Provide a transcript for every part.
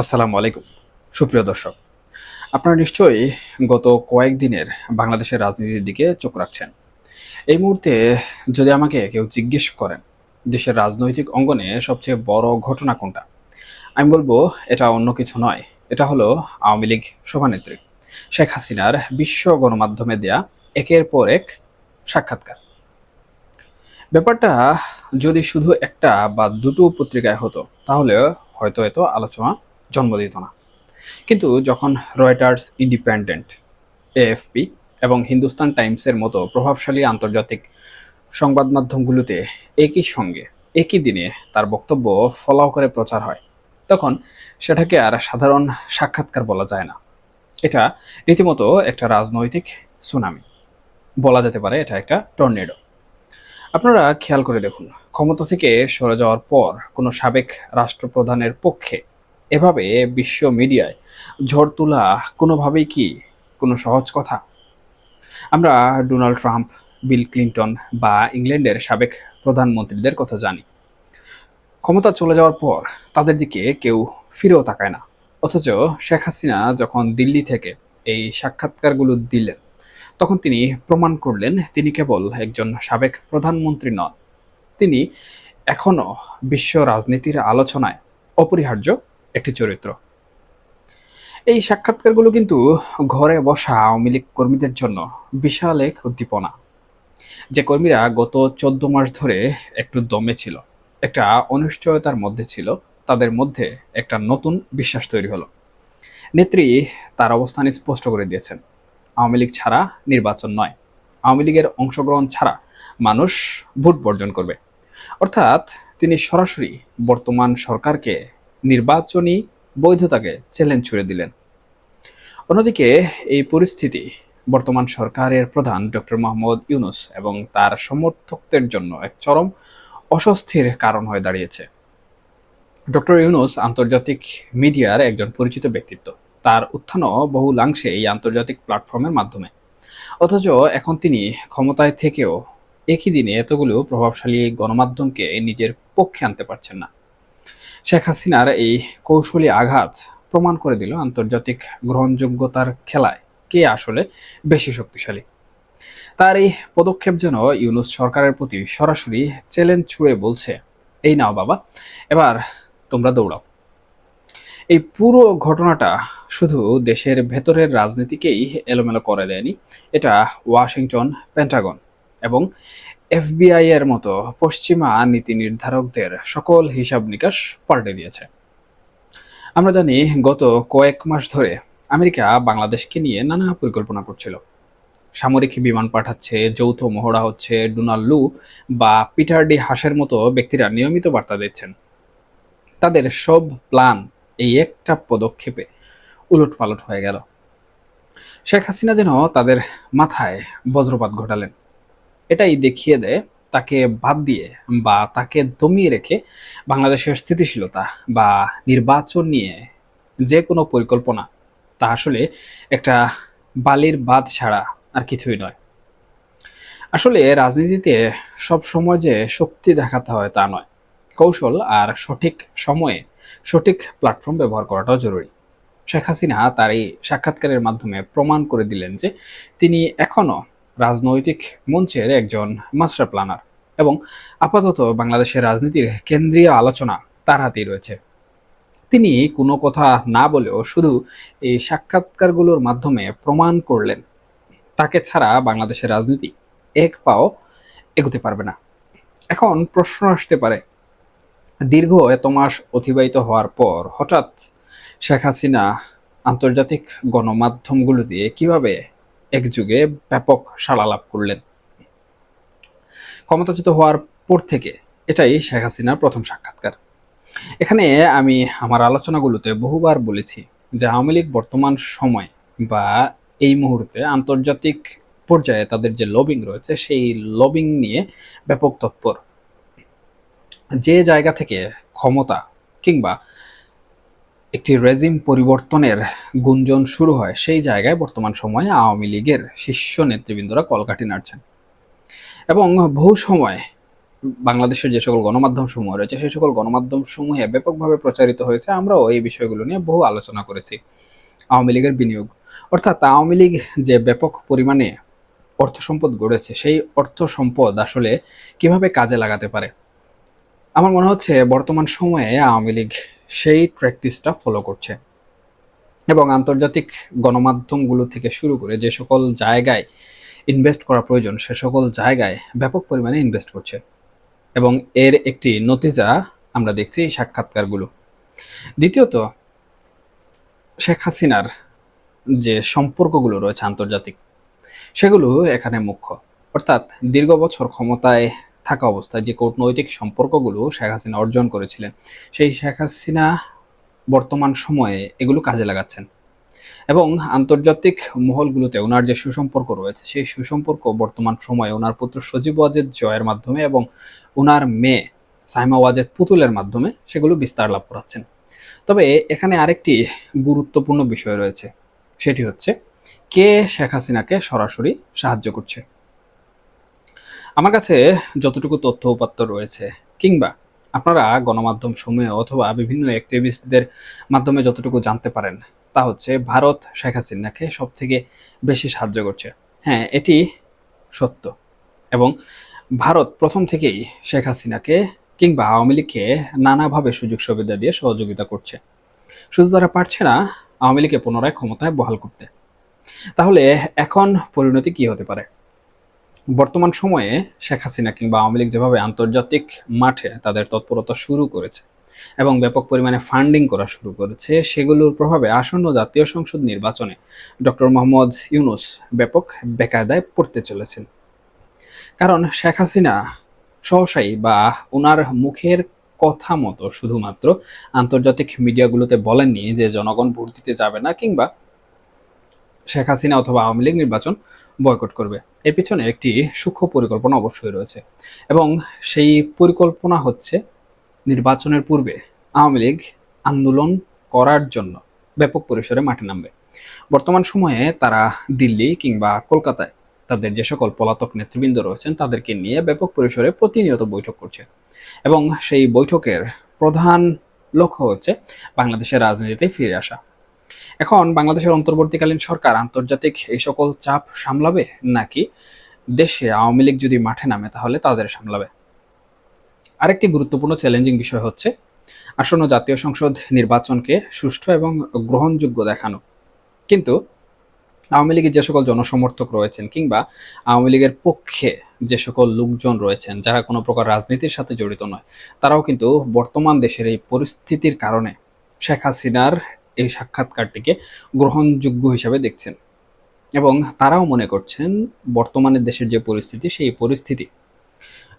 আসসালামু আলাইকুম। সুপ্রিয় দর্শক, আপনারা নিশ্চয়ই গত কয়েকদিনের বাংলাদেশের রাজনীতির দিকে চোখ রাখছেন। এই মুহূর্তে যদি আমাকে কেউ জিজ্ঞেস করেন, দেশের রাজনৈতিক অঙ্গনে সবচেয়ে বড় ঘটনা কোনটা? আমি বলব, এটা অন্য কিছু নয়। এটা হলো আওয়ামী লীগ সভানেত্রী শেখ হাসিনার বিশ্ব গণমাধ্যমে দেয়া একের পর এক সাক্ষাৎকার। ব্যাপারটা যদি শুধু একটা বা দুটো পত্রিকায় হতো, তাহলে হয়তো এত আলোচনা জন্ম দিত না। কিন্তু যখন রয়টার্স ইন্ডিপেন্ডেন্ট এএফপি এবং হিন্দুস্তান টাইমসের মতো প্রভাবশালী আন্তর্জাতিক সংবাদ মাধ্যমগুলোতে একই সঙ্গে, একই দিনে তার বক্তব্য ফলাও করে প্রচার হয়, তখন সেটাকে আর সাধারণ সাক্ষাৎকার বলা যায় না। এটা রীতিমতো একটা রাজনৈতিক সুনামি। বলা যেতে পারে এটা একটা টর্নেডো। আপনারা খেয়াল করে দেখুন, ক্ষমতা থেকে সরে যাওয়ার পর কোনো সাবেক রাষ্ট্রপ্রধানের পক্ষে এভাবে বিশ্ব মিডিয়ায় ঝড় তোলা কোনোভাবেই কি কোনো সহজ কথা? আমরা ডোনাল্ড ট্রাম্প, বিল ক্লিন্টন বা ইংল্যান্ডের সাবেক প্রধানমন্ত্রীদের কথা জানি। ক্ষমতা চলে যাওয়ার পর তাদের দিকে কেউ ফিরেও তাকায় না। অথচ শেখ হাসিনা যখন দিল্লি থেকে এই সাক্ষাৎকারগুলো দিলেন, তখন তিনি প্রমাণ করলেন তিনি কেবল একজন সাবেক প্রধানমন্ত্রী নন। তিনি এখনও বিশ্ব রাজনীতির আলোচনায় অপরিহার্য একটি চরিত্র। এই সাক্ষাৎকারগুলো কিন্তু ঘরে বসা আওয়ামী লীগ কর্মীদের জন্য বিশাল এক উদ্দীপনা, যে কর্মীরা গত চোদ্দ মাস ধরে একটু দমে ছিল, একটা অনিশ্চয়তার মধ্যে ছিল, তাদের মধ্যে একটা নতুন বিশ্বাস তৈরি হলো। নেত্রী তার অবস্থান স্পষ্ট করে দিয়েছেন, আওয়ামী লীগ ছাড়া নির্বাচন নয়, আওয়ামী লীগের অংশগ্রহণ ছাড়া মানুষ ভোট বর্জন করবে। অর্থাৎ তিনি সরাসরি বর্তমান সরকারকে নির্বাচনী বৈধতাকে চ্যালেঞ্জ ছুড়ে দিলেন। অন্যদিকে, এই পরিস্থিতি বর্তমান সরকারের প্রধান ডক্টর মোহাম্মদ ইউনুস এবং তার সমর্থকদের জন্য এক চরম অস্বস্তির কারণ হয়ে দাঁড়িয়েছে। ডক্টর ইউনুস আন্তর্জাতিক মিডিয়ার একজন পরিচিত ব্যক্তিত্ব। তার উত্থানও বহুলাংশে এই আন্তর্জাতিক প্ল্যাটফর্মের মাধ্যমে। অথচ এখন তিনি ক্ষমতায় থেকেও একই দিনে এতগুলো প্রভাবশালী গণমাধ্যমকে নিজের পক্ষে আনতে পারছেন না। শেখ হাসিনার এই কৌশলী আঘাত প্রমাণ করে দিল আন্তর্জাতিক গ্রহণযোগ্যতার খেলায় কে আসলে বেশি শক্তিশালী। তার এই পদক্ষেপ যেন ইউনুস সরকারের প্রতি সরাসরি চ্যালেঞ্জ ছুড়ে বলছে, এই নাও বাবা, এবার তোমরা দৌড়াও। এই পুরো ঘটনাটা শুধু দেশের ভেতরের রাজনীতিকেই এলোমেলো করে দেয়নি, এটা ওয়াশিংটন, পেন্টাগন এবং এফবিআই এর মতো পশ্চিমা নীতি নির্ধারকদের সকল হিসাব নিকাশ পাল্টে দিয়েছে। আমরা জানি গত কয়েক মাস ধরে আমেরিকা বাংলাদেশকে নিয়ে নানা পরিকল্পনা করছিল। সামরিক বিমান পাঠাচ্ছে, যৌথ মহড়া হচ্ছে, ডোনাল্ড লু বা পিটার ডি হাসের মতো ব্যক্তিরা নিয়মিত বার্তা দিচ্ছেন। তাদের সব প্ল্যান এই একটা পদক্ষেপে উলট পালট হয়ে গেল। শেখ হাসিনা যেন তাদের মাথায় বজ্রপাত ঘটালেন। এটাই দেখিয়ে দেয়, তাকে বাদ দিয়ে বা তাকে দমিয়ে রেখে বাংলাদেশের স্থিতিশীলতা বা নির্বাচন নিয়ে যে কোনো পরিকল্পনা, তা আসলে একটা বালির বাদ ছাড়া আর কিছুই নয়। আসলে রাজনীতিতে সব সময় যে শক্তি দেখাতে হয় তা নয়। কৌশল আর সঠিক সময়ে সঠিক প্ল্যাটফর্ম ব্যবহার করাটাও জরুরি। শেখ হাসিনা তার এই সাক্ষাৎকারের মাধ্যমে প্রমাণ করে দিলেন যে তিনি এখনও রাজনৈতিক মঞ্চের একজন মাস্টার প্ল্যানার এবং আপাতত বাংলাদেশের রাজনীতির কেন্দ্রীয় আলোচনা তার হাতেই রয়েছে। তিনি কোনো কথা না বলেও শুধু এই সাক্ষাৎকারগুলোর মাধ্যমে প্রমাণ করলেন, তাকে ছাড়া বাংলাদেশের রাজনীতি এক পাও এগোতে পারবে না। এখন প্রশ্ন আসতে পারে, দীর্ঘ এত মাস অতিবাহিত হওয়ার পর হঠাৎ শেখ হাসিনা আন্তর্জাতিক গণমাধ্যমগুলো দিয়ে কীভাবে একযুগে ব্যাপক সাড়া লাভ করলেন। ক্ষমতাচ্যুত হওয়ার পর থেকে এটাই শেখ হাসিনার প্রথম সাক্ষাৎকার। এখানে আমি আমার আলোচনাগুলোতে বহুবার বলেছি যে আওয়ামী লীগ বর্তমান সময় বা এই মুহূর্তে আন্তর্জাতিক পর্যায়ে তাদের যে লবিং রয়েছে, সেই লবিং নিয়ে ব্যাপক তৎপর। যে জায়গা থেকে ক্ষমতা কিংবা একটি রেজিম পরিবর্তনের গুঞ্জন শুরু হয়। সেই জায়গায় বর্তমান সময়ে আওয়ামী লীগের শীর্ষ নেতৃবৃন্দরা কলকাঠি নাড়ছেন। এবং বহু সময় বাংলাদেশের যে সকল গণমাধ্যম সমূহ রয়েছে, সেই সকল গণমাধ্যম সমূহে ব্যাপকভাবে প্রচারিত হয়েছে। আমরাও এই বিষয়গুলো নিয়ে বহু আলোচনা করেছি। আওয়ামী লীগের বিনিয়োগ। অর্থাৎ আওয়ামী লীগ যে ব্যাপক পরিমাণে অর্থ সম্পদ গড়েছে, সেই অর্থ সম্পদ আসলে কীভাবে কাজে লাগাতে পারে? আমার মনে হচ্ছে বর্তমান সময়ে আওয়ামী লীগ সেই প্র্যাকটিসটা ফলো করছে। এবং আন্তর্জাতিক গণমাধ্যমগুলো থেকে শুরু করে যে সকল জায়গায় ইনভেস্ট করা প্রয়োজন, সে সকল জায়গায় ব্যাপক পরিমাণে ইনভেস্ট করছে। এবং এর একটি নতিজা আমরা দেখছি এই সাক্ষাৎকারগুলো। দ্বিতীয়ত, শেখ হাসিনার যে সম্পর্কগুলো রয়েছে আন্তর্জাতিক, সেগুলো এখানে মুখ্য। অর্থাৎ দীর্ঘ বছর ক্ষমতায় থাকা অবস্থায় যে কূটনৈতিক সম্পর্কগুলো শেখ হাসিনা অর্জন করেছিলেন, সেই শেখ হাসিনা বর্তমান সময়ে এগুলো কাজে লাগাচ্ছেন। এবং আন্তর্জাতিক মহলগুলোতে ওনার যে সুসম্পর্ক রয়েছে, সেই সুসম্পর্ক বর্তমান সময়ে ওনার পুত্র সজীব ওয়াজেদ জয়ের মাধ্যমে এবং ওনার মেয়ে সাইমা ওয়াজেদ পুতুলের মাধ্যমে সেগুলো বিস্তার লাভ করাচ্ছেন। তবে এখানে আরেকটি গুরুত্বপূর্ণ বিষয় রয়েছে, সেটি হচ্ছে কে শেখ হাসিনাকে সরাসরি সাহায্য করছে? আমার কাছে যতটুকু তথ্য উপাত্ত রয়েছে, কিংবা আপনারা গণমাধ্যম সমূহে অথবা বিভিন্ন অ্যাক্টিভিস্টদের মাধ্যমে যতটুকু জানতে পারেন, তা হচ্ছে ভারত শেখ হাসিনাকে সব থেকে বেশি সাহায্য করছে। হ্যাঁ এটি সত্য। এবং ভারত প্রথম থেকেই শেখ হাসিনাকে কিংবা আওয়ামী লীগকে নানাভাবে সুযোগ সুবিধা দিয়ে সহযোগিতা করছে। শুধু তারা পারছে না, আওয়ামী লীগকে পুনরায় ক্ষমতায় বহাল করতে। তাহলে এখন পরিণতি কি হতে পারে? বর্তমান সময়ে শেখ হাসিনা কিংবা আওয়ামী লীগ যেভাবে আন্তর্জাতিক মাঠে তাদের তৎপরতা শুরু করেছে এবং ব্যাপক পরিমাণে ফান্ডিং করা শুরু করেছে, সেগুলোর প্রভাবে আসন্ন জাতীয় সংসদ নির্বাচনে ডক্টর মোহাম্মদ ইউনুস ব্যাপক বেকায়দায় পড়তে চলেছেন। কারণ শেখ হাসিনা সহসাই বা ওনার মুখের কথা মতো শুধুমাত্র আন্তর্জাতিক মিডিয়াগুলোতে বলেননি যে জনগণ ভোট দিতে যাবে না কিংবা শেখ হাসিনা অথবা আওয়ামী লীগ নির্বাচন বয়কট করবে। এর পিছনে একটি সূক্ষ্ম পরিকল্পনা অবশ্যই রয়েছে এবং সেই পরিকল্পনা হচ্ছে নির্বাচনের পূর্বে আওয়ামী লীগ আন্দোলন করার জন্য ব্যাপক পরিসরে মাঠে নামবে। বর্তমান সময়ে তারা দিল্লি কিংবা কলকাতায় তাদের যে সকল পলাতক নেতৃবৃন্দ রয়েছেন, তাদেরকে নিয়ে ব্যাপক পরিসরে প্রতিনিয়ত বৈঠক করছে এবং সেই বৈঠকের প্রধান লক্ষ্য হচ্ছে বাংলাদেশের রাজনীতিতে ফিরে আসা। এখন বাংলাদেশের অন্তর্বর্তীকালীন সরকার আন্তর্জাতিক এই সকল চাপ সামলাবে নাকি দেশে আওয়ামী লীগ যদি মাঠে নামে তাহলে তাদের সামলাবে? আরেকটি গুরুত্বপূর্ণ চ্যালেঞ্জিং বিষয় হচ্ছে, আসন্ন জাতীয় সংসদ নির্বাচনকে সুষ্ঠু এবং গ্রহণযোগ্য দেখানো। কিন্তু আওয়ামী লীগের যে সকল জনসমর্থক রয়েছেন কিংবা আওয়ামী লীগের পক্ষে যে সকল লোকজন রয়েছেন, যারা কোনো প্রকার রাজনীতির সাথে জড়িত নয়, তারাও কিন্তু বর্তমান দেশের এই পরিস্থিতির কারণে শেখ হাসিনার এই সাক্ষাৎকারটিকে গ্রহণযোগ্য হিসাবে দেখছেন। এবং তারাও মনে করছেন, বর্তমানে দেশের যে পরিস্থিতি, সেই পরিস্থিতি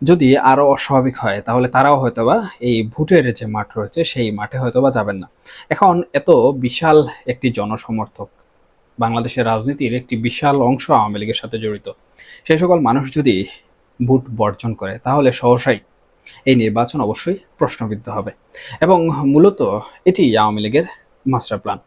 যদি আরও অস্বাভাবিক হয়, তাহলে তারাও হয়তোবা এই ভোটের যে মাঠ রয়েছে, সেই মাঠে হয়তোবা যাবেন না। এখন এত বিশাল একটি জনসমর্থক বাংলাদেশের রাজনীতির একটি বিশাল অংশ আওয়ামী লীগের সাথে জড়িত সেই সকল মানুষ যদি ভোট বর্জন করে, তাহলে সহসাই এই নির্বাচন অবশ্যই প্রশ্নবিদ্ধ হবে। এবং মূলত এটি আওয়ামী লীগের মাস্টার প্ল্যান।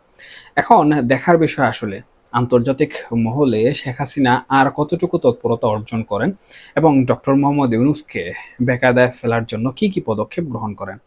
এখন দেখার বিষয় আসলে, আন্তর্জাতিক মহলে শেখ হাসিনা আর কতটুকু তৎপরতা অর্জন করেন এবং ডক্টর মোহাম্মদ ইউনুসকে বেকায়দায় ফেলার জন্য কি কি পদক্ষেপ গ্রহণ করেন?